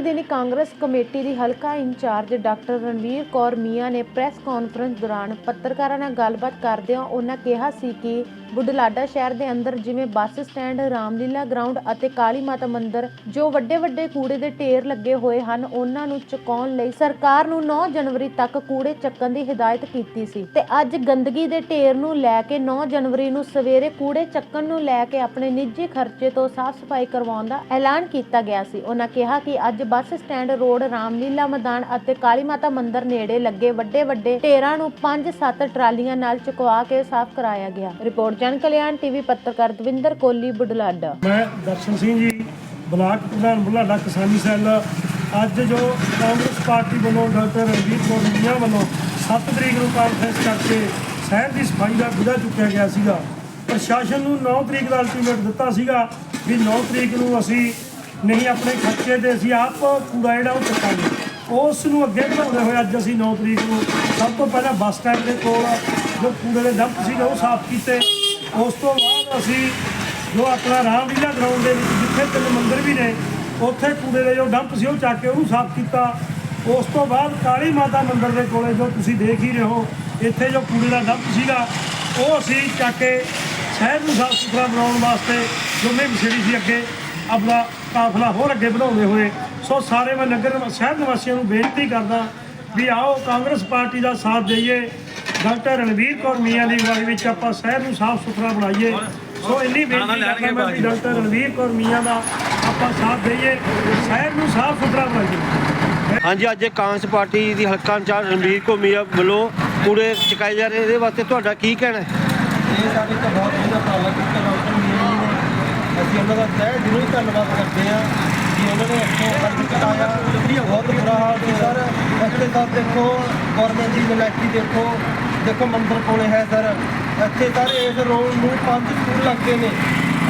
ਬੀਤੇ ਦਿਨੀ ਕਾਂਗਰਸ ਕਮੇਟੀ ਦੀ ਹਲਕਾ ਇੰਚਾਰਜ ਡਾਕਟਰ ਰਣਵੀਰ ਕੌਰ ਮੀਆਂ ਨੇ ਪ੍ਰੈਸ ਕਾਨਫਰੰਸ ਦੌਰਾਨ ਪੱਤਰਕਾਰਾਂ ਨਾਲ ਗੱਲਬਾਤ ਕਰਦਿਆਂ ਉਹਨਾਂ ਕਿਹਾ ਸੀ ਕਿ ਬੁਢਲਾਡਾ ਸ਼ਹਿਰ ਦੇ ਅੰਦਰ ਜਿਵੇਂ ਬੱਸ ਸਟੈਂਡ, ਰਾਮਲੀਲਾ ਗਰਾਊਂਡ ਅਤੇ ਕਾਲੀ ਮਾਤਾ ਮੰਦਿਰ, ਜੋ ਵੱਡੇ ਵੱਡੇ ਕੂੜੇ ਦੇ ਢੇਰ ਲੱਗੇ ਹੋਏ ਹਨ, ਉਹਨਾਂ ਨੂੰ ਚੁਕਾਉਣ ਲਈ ਸਰਕਾਰ ਨੂੰ 9 ਜਨਵਰੀ ਤੱਕ ਕੂੜੇ ਚੱਕਣ ਦੀ ਹਦਾਇਤ ਕੀਤੀ ਸੀ। ਤੇ ਅੱਜ ਗੰਦਗੀ ਦੇ ਢੇਰ ਨੂੰ ਲੈ ਕੇ 9 ਜਨਵਰੀ ਨੂੰ ਸਵੇਰੇ ਕੂੜੇ ਚੱਕਣ ਨੂੰ ਲੈ ਕੇ ਆਪਣੇ ਨਿੱਜੀ ਖਰਚੇ ਤੋਂ ਸਾਫ਼ ਸਫ਼ਾਈ ਕਰਵਾਉਣ ਦਾ ਐਲਾਨ ਕੀਤਾ ਗਿਆ ਸੀ। ਉਹਨਾਂ ਕਿਹਾ ਕਿ ਅੱਜ ਬੱਸ ਸਟੈਂਡ, ਰੋਡ, ਰਾਮਲੀਲਾ ਮੈਦਾਨ ਅਤੇ ਕਾਲੀ ਮਾਤਾ ਮੰਦਿਰ ਨੇੜੇ ਲੱਗੇ ਵੱਡੇ ਵੱਡੇ ਢੇਰਾਂ ਨੂੰ 5-7 ਟਰਾਲੀਆਂ ਨਾਲ ਚੁਕਵਾ ਕੇ ਸਾਫ਼ ਕਰਾਇਆ ਗਿਆ। ਰਿਪੋਰਟ ਜਨ ਕਲਿਆਣ ਟੀਵੀ ਪੱਤਰਕਾਰ ਦਵਿੰਦਰ ਕੋਲੀ, ਬੁਢਲਾਡਾ। ਮੈਂ ਦਰਸ਼ਨ ਸਿੰਘ ਜੀ, ਬਲਾਕ ਪ੍ਰਧਾਨ ਬੁਢਲਾਡਾ ਕਿਸਾਨੀ ਸੈੱਲ। ਅੱਜ ਜੋ ਕਾਂਗਰਸ ਪਾਰਟੀ ਵੱਲੋਂ ਡਾਕਟਰ ਰਣਜੀਤ ਕੌਰ ਮੀਆਂ ਵੱਲੋਂ 7 ਤਰੀਕ ਨੂੰ ਕਾਨਫਰੰਸ ਕਰਕੇ ਸ਼ਹਿਰ ਦੀ ਸਫ਼ਾਈ ਦਾ ਵਿਦਾ ਚੁੱਕਿਆ ਗਿਆ ਸੀਗਾ। ਪ੍ਰਸ਼ਾਸਨ ਨੂੰ 9 ਤਰੀਕ ਦਾ ਅਲਟੀਮੇਟ ਦਿੱਤਾ ਸੀਗਾ ਵੀ 9 ਤਰੀਕ ਨੂੰ ਅਸੀਂ ਨਹੀਂ ਆਪਣੇ ਖਰਚੇ ਤੇ ਅਸੀਂ ਆਪ ਕੂੜਾ ਜਿਹੜਾ ਉਹ ਚੱਕਾਂਗੇ। ਉਸ ਨੂੰ ਅੱਗੇ ਵਧਾਉਂਦੇ ਹੋਏ ਅੱਜ ਅਸੀਂ 9 ਤਰੀਕ ਨੂੰ ਸਭ ਤੋਂ ਪਹਿਲਾਂ ਬੱਸ ਸਟੈਂਡ ਦੇ ਕੋਲ ਜੋ ਕੂੜੇ ਦੇ ਡੰਪ ਸੀਗੇ ਉਹ ਸਾਫ਼ ਕੀਤੇ। ਉਸ ਤੋਂ ਬਾਅਦ ਅਸੀਂ ਜੋ ਆਪਣਾ ਰਾਮਲੀਲਾ ਗਰਾਊਂਡ ਦੇ ਵਿੱਚ ਜਿੱਥੇ ਤਿੰਨ ਮੰਦਿਰ ਵੀ ਨੇ, ਉੱਥੇ ਕੂੜੇ ਦੇ ਜੋ ਡੰਪ ਸੀ ਉਹ ਚੱਕ ਕੇ ਉਹਨੂੰ ਸਾਫ਼ ਕੀਤਾ। ਉਸ ਤੋਂ ਬਾਅਦ ਕਾਲੀ ਮਾਤਾ ਮੰਦਿਰ ਦੇ ਕੋਲੇ ਜੋ ਤੁਸੀਂ ਦੇਖ ਹੀ ਰਹੇ ਹੋ, ਇੱਥੇ ਜੋ ਕੂੜੇ ਦਾ ਡੰਪ ਸੀਗਾ, ਉਹ ਅਸੀਂ ਚੱਕ ਕੇ ਸ਼ਹਿਰ ਨੂੰ ਸਾਫ਼ ਸੁਥਰਾ ਬਣਾਉਣ ਵਾਸਤੇ ਜੋ ਮੈਂ ਛੇੜੀ ਸੀ ਅੱਗੇ, ਆਪਣਾ ਕਾਫਲਾ ਹੋਰ ਅੱਗੇ ਵਧਾਉਂਦੇ ਹੋਏ। ਸੋ ਸਾਰੇ ਮੈਂ ਨਗਰ ਸ਼ਹਿਰ ਨਿਵਾਸੀਆਂ ਨੂੰ ਬੇਨਤੀ ਕਰਦਾ ਵੀ ਆਓ ਕਾਂਗਰਸ ਪਾਰਟੀ ਦਾ ਸਾਥ ਦਈਏ। ਡਾਕਟਰ ਰਣਵੀਰ ਕੌਰ ਮੀਆਂ ਦੀ ਅਗਵਾਈ ਵਿੱਚ ਆਪਾਂ ਸ਼ਹਿਰ ਨੂੰ ਸਾਫ਼ ਸੁਥਰਾ ਬਣਾਈਏ। ਸੋ ਇੰਨੀ ਬੇਨਤੀ ਕਰਦਾ ਮੈਂ ਵੀ ਡਾਕਟਰ ਰਣਵੀਰ ਕੌਰ ਮੀਆਂ ਦਾ ਆਪਾਂ ਸਾਥ ਦਈਏ ਸ਼ਹਿਰ ਨੂੰ ਸਾਫ਼ ਸੁਥਰਾ ਬਣਾਈਏ। ਹਾਂਜੀ ਅੱਜ ਕਾਂਗਰਸ ਪਾਰਟੀ ਦੀ ਹਲਕਾ ਇੰਚਾਰਜ ਰਣਬੀਰ ਘੁੰਮੀਆ ਵੱਲੋਂ ਕੂੜੇ ਚੁਕਾਏ ਜਾ ਰਹੇ ਇਹਦੇ ਵਾਸਤੇ ਤੁਹਾਡਾ ਕੀ ਕਹਿਣਾ ਹੈ? ਇਹ ਸਾਡੇ ਤਾਂ ਬਹੁਤ ਵਧੀਆ ਉਪਰਾਲਾ ਕੀਤਾ ਡਾਕਟਰ ਮੀਆਂ ਜੀ ਨੇ ਅਸੀਂ ਉਹਨਾਂ ਦਾ ਤਹਿ ਦਿਲੋਂ ਹੀ ਧੰਨਵਾਦ ਕਰਦੇ ਹਾਂ। ਉਹਨਾਂ ਨੇ ਇੱਥੋਂ ਖਰਚ ਕਰਾਇਆ ਬਹੁਤ ਬੁਰਾ ਹਾਲ ਸੀ ਸਰ, ਇੱਥੇ ਤਾਂ ਦੇਖੋ ਗਵਰਨਮੈਂਟ ਦੀ ਨਲਾਇਕੀ ਦੇਖੋ। ਦੇਖੋ ਮੰਦਰ ਕੋਲੇ ਹੈ ਸਰ। ਇੱਥੇ ਸਰ ਇਸ ਰੋਡ ਨੂੰ ਪੰਜ ਸਕੂਲ ਲੱਗਦੇ ਨੇ।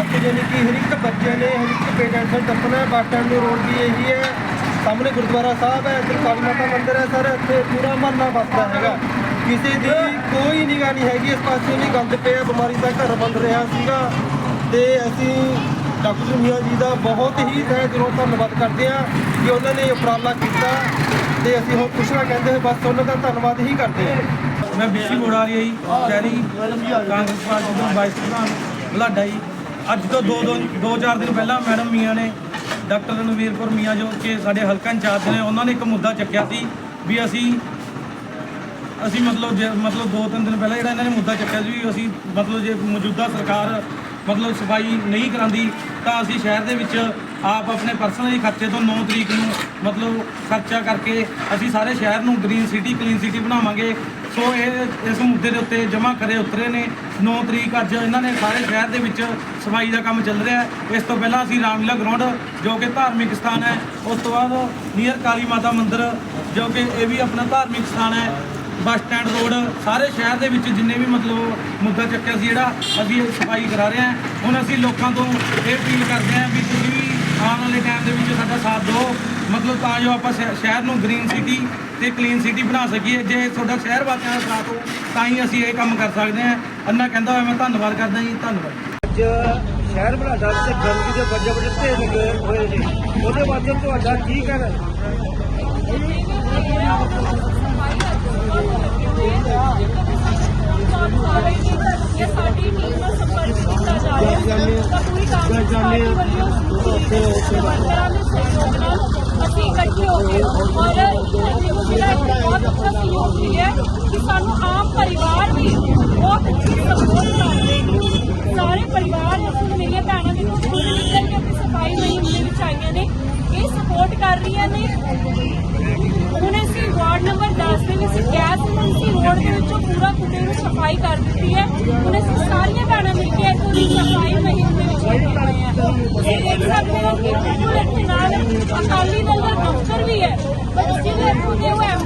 ਇੱਥੇ ਜਾਨੀ ਕਿ ਹਰ ਇੱਕ ਬੱਚੇ ਨੇ, ਹਰ ਇੱਕ ਪੇਰੈਂਟਸ ਨੇ ਦੱਸਣਾ, ਬੱਸ ਸਟੈਂਡ ਨੂੰ ਰੋਡ ਵੀ ਇਹੀ ਹੈ। ਸਾਹਮਣੇ ਗੁਰਦੁਆਰਾ ਸਾਹਿਬ ਹੈ, ਇੱਥੇ ਕਾਲੀ ਮਾਤਾ ਮੰਦਿਰ ਹੈ ਸਰ। ਇੱਥੇ ਪੂਰਾ ਮਹੱਲਾ ਵਸਦਾ ਹੈਗਾ। ਕਿਸੇ ਦੀ ਕੋਈ ਨਿਗਾਹ ਨਹੀਂ ਹੈਗੀ। ਇਸ ਪਾਸੇ ਨਹੀਂ ਗੰਦ ਪਿਆ, ਬਿਮਾਰੀ ਦਾ ਘਰ ਬੰਦ ਰਿਹਾ ਸੀਗਾ। ਤੇ ਅਸੀਂ ਡਾਕਟਰ ਮੀਆਂ ਜੀ ਦਾ ਬਹੁਤ ਹੀ ਤਹਿ ਦਿਲੋਂ ਧੰਨਵਾਦ ਕਰਦੇ ਹਾਂ ਕਿ ਉਹਨਾਂ ਨੇ ਉਪਰਾਲਾ ਕੀਤਾ ਤੇ ਅਸੀਂ ਹੁਣ ਕੁਛ ਨਾ ਕਹਿੰਦੇ ਹੋਏ, ਬਸ ਉਹਨਾਂ ਦਾ ਧੰਨਵਾਦ ਹੀ ਕਰਦੇ ਹਾਂ। ਮੈਂ ਬੀਸੀ ਮੋੜਾਰੀ ਜੀ, ਸ਼ਹਿਰੀ ਕਾਂਗਰਸ ਪਾਰਟੀ ਦਾ ਵਾਈਸ ਪ੍ਰਧਾਨ ਬਲਾਡਾ ਜੀ। ਅੱਜ ਤੋਂ ਦੋ ਦੋ ਦੋ ਚਾਰ ਦਿਨ ਪਹਿਲਾਂ ਮੈਡਮ ਮੀਆਂ ਨੇ, ਡਾਕਟਰ ਰਣਵੀਰ ਕੌਰ ਮੀਆਂ ਜੋ ਕਿ ਸਾਡੇ ਹਲਕਾ ਇੰਚਾਰਜ ਨੇ, ਉਹਨਾਂ ਨੇ ਇੱਕ ਮੁੱਦਾ ਚੱਕਿਆ ਸੀ ਵੀ ਅਸੀਂ ਅਸੀਂ ਮਤਲਬ ਜੇ ਮਤਲਬ ਦੋ ਤਿੰਨ ਦਿਨ ਪਹਿਲਾਂ ਜਿਹੜਾ ਇਹਨਾਂ ਨੇ ਮੁੱਦਾ ਚੱਕਿਆ ਸੀ ਵੀ ਅਸੀਂ ਮਤਲਬ ਜੇ ਮੌਜੂਦਾ ਸਰਕਾਰ ਮਤਲਬ ਸਫ਼ਾਈ ਨਹੀਂ ਕਰਾਉਂਦੀ ਤਾਂ ਅਸੀਂ ਸ਼ਹਿਰ ਦੇ ਵਿੱਚ ਆਪ ਆਪਣੇ ਪਰਸਨਲੀ ਖਰਚੇ ਤੋਂ 9 ਤਰੀਕ ਨੂੰ ਮਤਲਬ ਖਰਚਾ ਕਰਕੇ ਅਸੀਂ ਸਾਰੇ ਸ਼ਹਿਰ ਨੂੰ ਗ੍ਰੀਨ ਸਿਟੀ ਕਲੀਨ ਸਿਟੀ ਬਣਾਵਾਂਗੇ। ਸੋ ਇਹ, ਇਸ ਮੁੱਦੇ ਦੇ ਉੱਤੇ ਜਮ੍ਹਾਂ ਕਰੇ ਉਤਰੇ ਨੇ। 9 ਤਰੀਕ ਅੱਜ ਇਹਨਾਂ ਨੇ ਸਾਰੇ ਸ਼ਹਿਰ ਦੇ ਵਿੱਚ ਸਫ਼ਾਈ ਦਾ ਕੰਮ ਚੱਲ ਰਿਹਾ ਇਸ ਤੋਂ ਪਹਿਲਾਂ ਅਸੀਂ ਰਾਮਲੀਲਾ ਗਰਾਊਂਡ ਜੋ ਕਿ ਧਾਰਮਿਕ ਸਥਾਨ ਹੈ, ਉਸ ਤੋਂ ਬਾਅਦ ਨੀਅਰ ਕਾਲੀ ਮਾਤਾ ਮੰਦਿਰ, ਜੋ ਕਿ ਇਹ ਵੀ ਆਪਣਾ ਧਾਰਮਿਕ ਸਥਾਨ ਹੈ। ਬੱਸ ਸਟੈਂਡ ਰੋਡ, ਸਾਰੇ ਸ਼ਹਿਰ ਦੇ ਵਿੱਚ ਜਿੰਨੇ ਵੀ ਮਤਲਬ ਮੁੱਦਾ ਚੱਕਿਆ ਸੀ ਜਿਹੜਾ, ਅਸੀਂ ਇਹ ਸਫ਼ਾਈ ਕਰਾ ਰਹੇ ਹਾਂ। ਹੁਣ ਅਸੀਂ ਲੋਕਾਂ ਤੋਂ ਇਹ ਅਪੀਲ ਕਰਦੇ ਹਾਂ ਵੀ ਤੁਸੀਂ ਵੀ ਆਉਣ ਵਾਲੇ ਟਾਈਮ ਦੇ ਵਿੱਚ ਸਾਡਾ ਸਾਥ ਦਿਓ। ਮਤਲਬ ਤਾਂ ਜੋ ਆਪਾਂ ਸ਼ਹਿ- ਸ਼ਹਿਰ ਨੂੰ ਗ੍ਰੀਨ ਸਿਟੀ ਤੇ ਕਲੀਨ ਸਿਟੀ ਬਣਾ ਸਕੀਏ। ਜੇ ਤੁਹਾਡਾ ਸ਼ਹਿਰ ਵਾਸੀਆਂ ਦਾ ਸਾਥ ਹੋ ਤਾਂ ਹੀ ਅਸੀਂ ਇਹ ਕੰਮ ਕਰ ਸਕਦੇ ਹਾਂ। ਅੰਨਾ ਕਹਿੰਦਾ ਹੋਇਆ, ਮੈਂ ਧੰਨਵਾਦ ਕਰਦਾ ਜੀ, ਧੰਨਵਾਦ। ਅੱਜ ਸ਼ਹਿਰ ਬਲਾਡਾ ਵਿੱਚ ਗੰਦਗੀ ਦੇ ਵੱਡੇ ਵੱਡੇ ਢੇਰ ਲੱਗੇ ਹੋਏ ਨੇ। ਉਹਦੇ ਵਾਸਤੇ ਤੁਹਾਡਾ ਕੀ ਕਹਿਣਾ? ਸੰਪਰਕ ਕੀਤਾ ਜਾਵੇ ਤਾਂ ਪੂਰੀ ਕਾਂਗਰਸ ਅਸੀਂ ਇਕੱਠੇ ਹੋ ਕੇ ਔਰ ਜਿਹੜਾ ਬਹੁਤ ਅੱਛਾ ਸਹਿਯੋਗ ਮਿਲਿਆ ਕਿ ਸਾਨੂੰ ਆਮ ਪਰਿਵਾਰ ਵੀ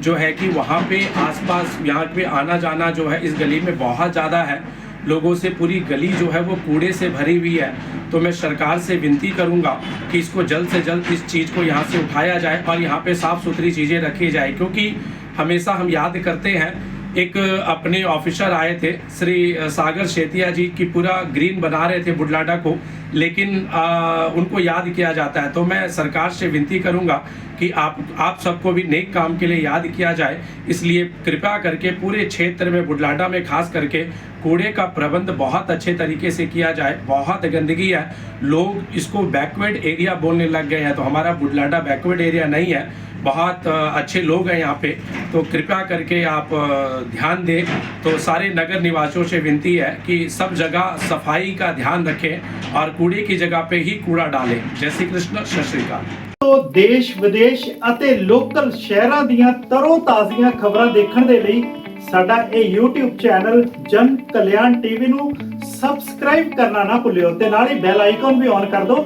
जो है कि वहाँ पे आसपास, यहाँ पे आना जाना जो है इस गली में बहुत ज़्यादा है। लोगों से पूरी गली जो है वो कूड़े से भरी हुई है। तो मैं सरकार से विनती करूँगा कि इसको जल्द से जल्द इस चीज़ को यहाँ से उठाया जाए और यहाँ पे साफ़ सुथरी चीज़ें रखी जाए, क्योंकि हमेशा हम याद करते हैं एक अपने ऑफिसर आए थे श्री सागर शेतिया जी की पूरा ग्रीन बना रहे थे बुढलाडा को लेकिन आ, उनको याद किया जाता है। तो मैं सरकार से विनती करूँगा कि आप आप सबको भी नेक काम के लिए याद किया जाए। इसलिए कृपया करके पूरे क्षेत्र में बुढलाडा में खास करके कूड़े का प्रबंध बहुत अच्छे तरीके से किया जाए। बहुत गंदगी है। लोग इसको बैकवर्ड एरिया बोलने लग गए हैं। तो हमारा बुढलाडा बैकवर्ड एरिया नहीं है। बहुत अ, अच्छे लोग हैं यहाँ पे तो कृपया करके आप अ, ध्यान दें तो सारे नगर निवासियों से विनती है कि सब जगह सफाई का ध्यान रखें और कूड़े की जगह पे ही कूड़ा डालें जय श्री कृष्ण सत श्री अकाल ਤੋਂ ਦੇਸ਼ ਵਿਦੇਸ਼ ਅਤੇ ਲੋਕਲ ਸ਼ਹਿਰਾਂ ਦੀਆਂ ਤਰੋ ਤਾਜ਼ੀਆਂ ਖਬਰਾਂ ਦੇਖਣ ਦੇ ਲਈ ਸਾਡਾ ਇਹ YouTube ਚੈਨਲ ਜਨ ਕਲਿਆਣ ਟੀਵੀ ਨੂੰ ਸਬਸਕ੍ਰਾਈਬ ਕਰਨਾ ਨਾ ਭੁੱਲਿਓ ਤੇ ਨਾਲ ਹੀ ਬੈਲ ਆਈਕਨ ਵੀ ਔਨ ਕਰ ਦਿਓ